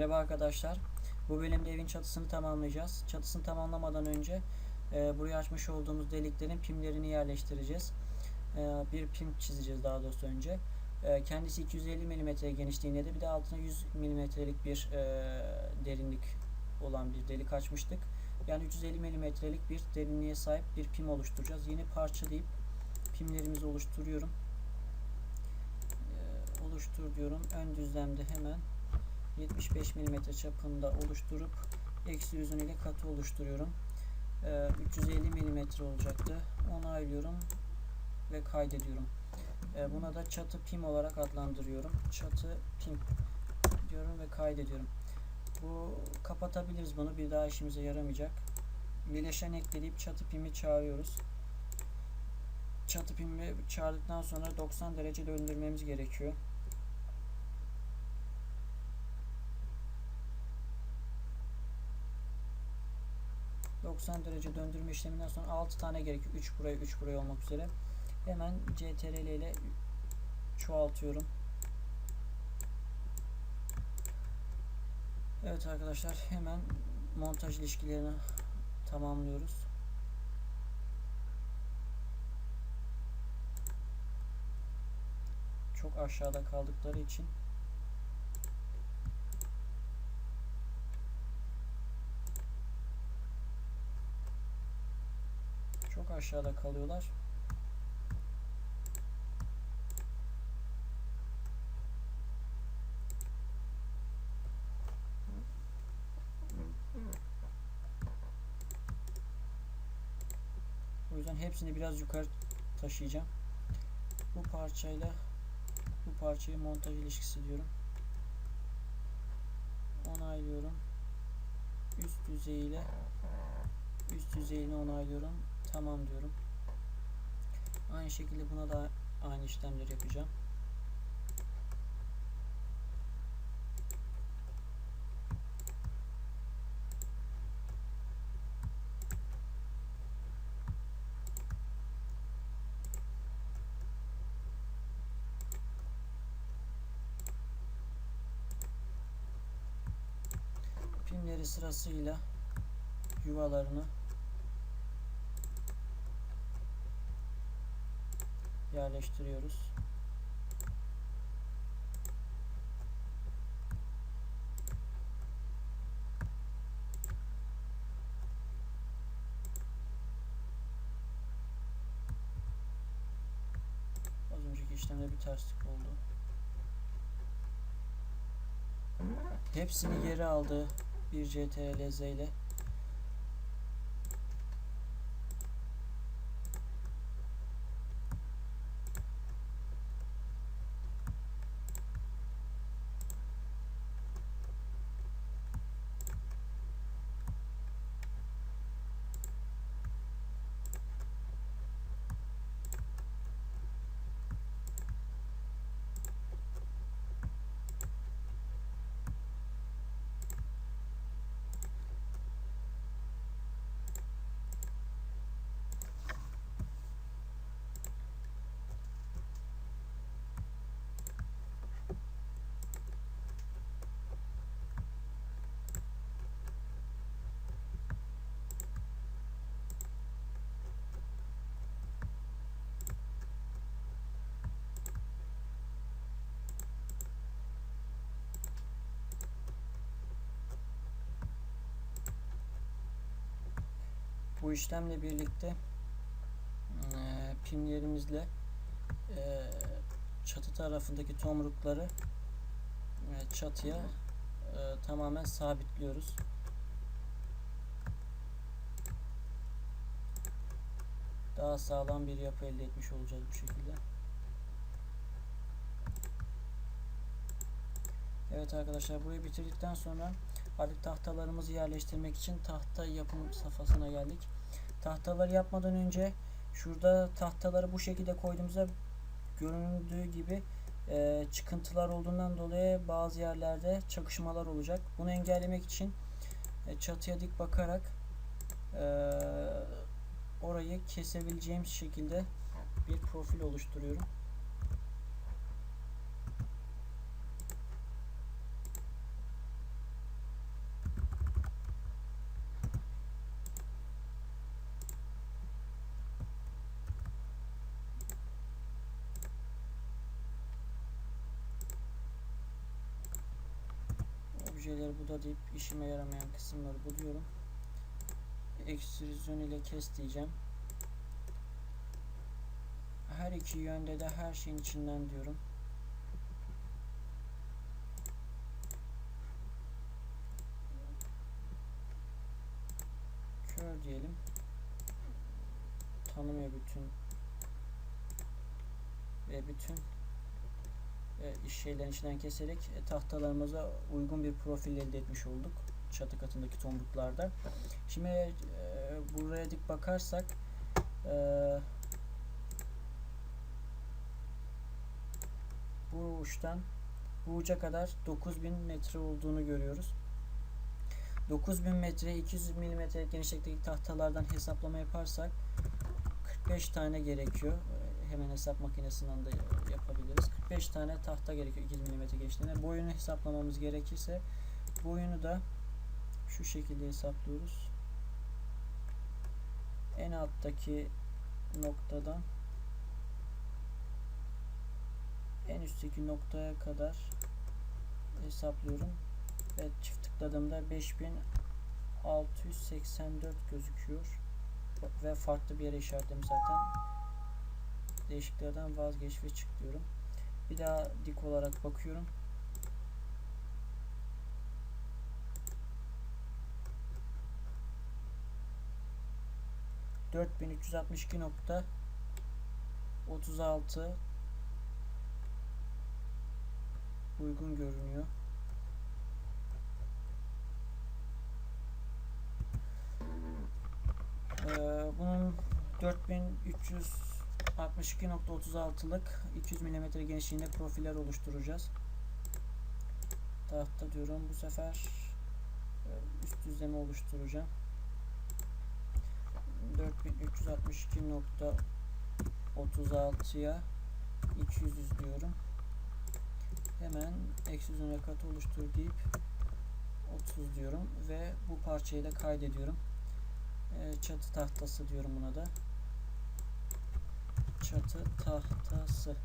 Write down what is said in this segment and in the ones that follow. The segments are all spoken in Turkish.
Merhaba arkadaşlar. Bu bölümde evin çatısını tamamlayacağız. Çatısını tamamlamadan önce e, buraya açmış olduğumuz deliklerin pimlerini yerleştireceğiz. E, bir pim çizeceğiz daha doğrusu önce. E, kendisi 250 mm genişliğinde de bir de altına 100 mm'lik bir e, derinlik olan bir delik açmıştık. Yani 350 mm'lik bir derinliğe sahip bir pim oluşturacağız. Yeni parçalayıp pimlerimizi oluşturuyorum. E, oluştur diyorum. Ön düzlemde hemen 75 mm çapında oluşturup eksi yüzün ile katı oluşturuyorum. Ee, 350 mm olacaktı. Onaylıyorum ve kaydediyorum. Ee, buna da çatı pim olarak adlandırıyorum. Çatı pim diyorum ve kaydediyorum. Bu kapatabiliriz bunu. Bir daha işimize yaramayacak. Bileşen ekleyip çatı pimi çağırıyoruz. Çatı pimi çağırdıktan sonra 90 derece döndürmemiz gerekiyor. 90 derece döndürme işleminden sonra 6 tane gerekiyor. 3 buraya 3 buraya olmak üzere. Hemen CTRL ile çoğaltıyorum. Evet arkadaşlar hemen montaj ilişkilerini tamamlıyoruz. Çok aşağıda kaldıkları için çok aşağıda kalıyorlar. O yüzden hepsini biraz yukarı taşıyacağım. Bu parçayla bu parçayı montaj ilişkisi diyorum. Onaylıyorum. Üst düzeyiyle üst düzeyini onaylıyorum. Tamam diyorum. Aynı şekilde buna da aynı işlemleri yapacağım. Pimleri sırasıyla yuvalarını yerleştiriyoruz. Az önceki işlemde bir terslik oldu. Hepsini geri aldı bir CTRL-Z ile. Bu işlemle birlikte e, pimlerimizle e, çatı tarafındaki tomrukları e, çatıya e, tamamen sabitliyoruz. Daha sağlam bir yapı elde etmiş olacağız bu şekilde. Evet arkadaşlar burayı bitirdikten sonra artık tahtalarımızı yerleştirmek için tahta yapım safhasına geldik. Tahtaları yapmadan önce şurada tahtaları bu şekilde koyduğumuzda göründüğü gibi e, çıkıntılar olduğundan dolayı bazı yerlerde çakışmalar olacak. Bunu engellemek için e, çatıya dik bakarak e, orayı kesebileceğimiz şekilde bir profil oluşturuyorum. Hücreleri bu da deyip işime yaramayan kısımları buluyorum. Ekstrüzyon ile kes diyeceğim. Her iki yönde de her şeyin içinden diyorum. Kör diyelim. Tanımıyor bütün ve bütün şeylerin içinden keserek e, tahtalarımıza uygun bir profil elde etmiş olduk çatı katındaki tomruklarda. Şimdi e, buraya dik bakarsak e, bu uçtan bu uca kadar 9000 metre olduğunu görüyoruz. 9000 metre 200 mm genişlikteki tahtalardan hesaplama yaparsak 45 tane gerekiyor. Hemen hesap makinesinden de yapabiliriz. 45 tane tahta gerekiyor 200 mm genişliğine. Boyunu hesaplamamız gerekirse boyunu da şu şekilde hesaplıyoruz. En alttaki noktadan en üstteki noktaya kadar hesaplıyorum ve çift tıkladığımda 5684 gözüküyor ve farklı bir yere işaretledim zaten değişiklerden vazgeç ve çık diyorum bir daha dik olarak bakıyorum dört bin üç yüz altmış iki nokta otuz altı uygun görünüyor. Ee, bunun 4362.36'lık 200 mm genişliğinde profiller oluşturacağız. Tahta diyorum bu sefer e, üst düzleme oluşturacağım. 4362.36'ya 200 diyorum hemen eksi yüzüne katı oluştur deyip 30 diyorum ve bu parçayı da kaydediyorum. E, çatı tahtası diyorum buna da. Çatı tahtası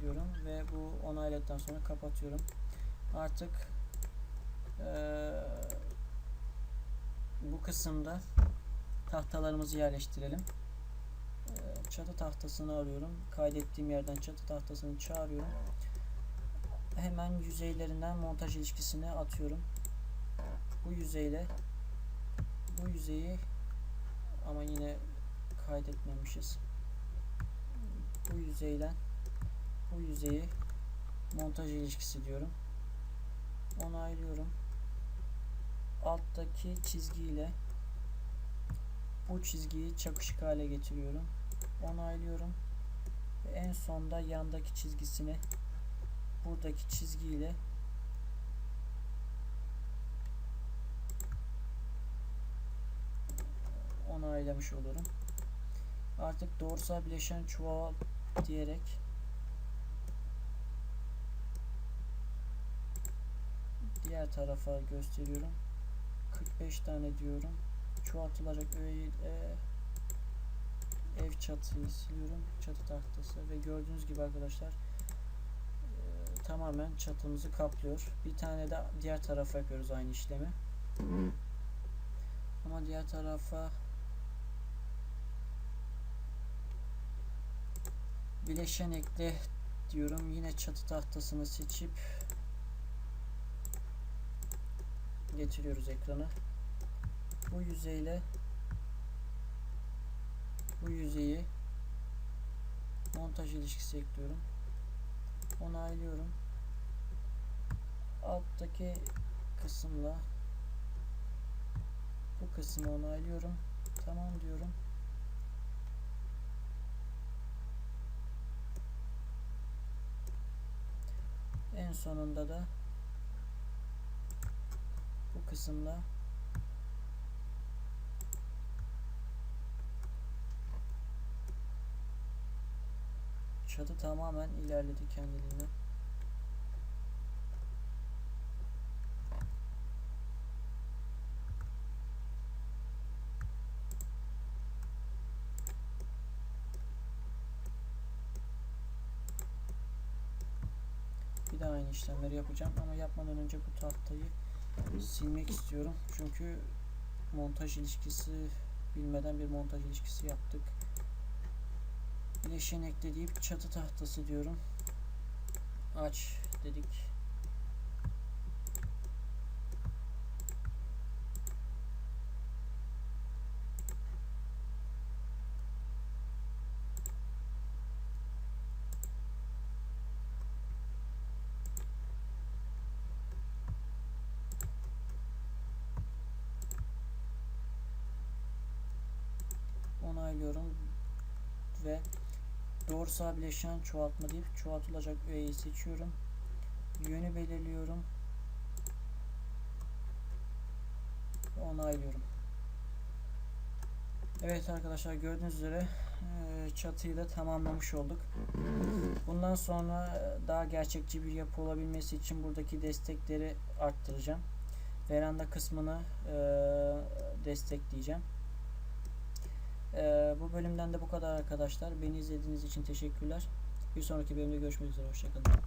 diyorum ve bu onayladıktan sonra kapatıyorum. Artık e, bu kısımda tahtalarımızı yerleştirelim. E, çatı tahtasını arıyorum. Kaydettiğim yerden çatı tahtasını çağırıyorum hemen yüzeylerinden montaj ilişkisini atıyorum. Bu yüzeyle bu yüzeyi ama yine kaydetmemişiz. Bu yüzeyle bu yüzeyi montaj ilişkisi diyorum. Onaylıyorum. Alttaki çizgiyle bu çizgiyi çakışık hale getiriyorum. Onaylıyorum. Ve en sonda yandaki çizgisini buradaki çizgiyle onaylamış olurum. Artık doğrusal bileşen çuval diyerek diğer tarafa gösteriyorum. 45 tane diyorum. Çoğaltılarak öyle ev çatıyı siliyorum. Çatı tahtası ve gördüğünüz gibi arkadaşlar tamamen çatımızı kaplıyor. Bir tane de diğer tarafa yapıyoruz aynı işlemi. Ama diğer tarafa bileşen ekle diyorum. Yine çatı tahtasını seçip getiriyoruz ekrana. Bu yüzeyle bu yüzeyi montaj ilişkisi ekliyorum onaylıyorum. Alttaki kısımla bu kısmı onaylıyorum. Tamam diyorum. En sonunda da bu kısımla Çatı tamamen ilerledi kendiliğinden. Daha aynı işlemleri yapacağım ama yapmadan önce bu tahtayı silmek istiyorum. Çünkü montaj ilişkisi bilmeden bir montaj ilişkisi yaptık. Bileşen ekle deyip çatı tahtası diyorum. Aç dedik. Onaylıyorum ve doğrusal bileşen çoğaltma deyip çoğaltılacak öğeyi seçiyorum. Yönü belirliyorum. Onaylıyorum. Evet arkadaşlar gördüğünüz üzere çatıyı da tamamlamış olduk. Bundan sonra daha gerçekçi bir yapı olabilmesi için buradaki destekleri arttıracağım. Veranda kısmını destekleyeceğim. Ee, bu bölümden de bu kadar arkadaşlar. Beni izlediğiniz için teşekkürler. Bir sonraki bölümde görüşmek üzere. Hoşçakalın.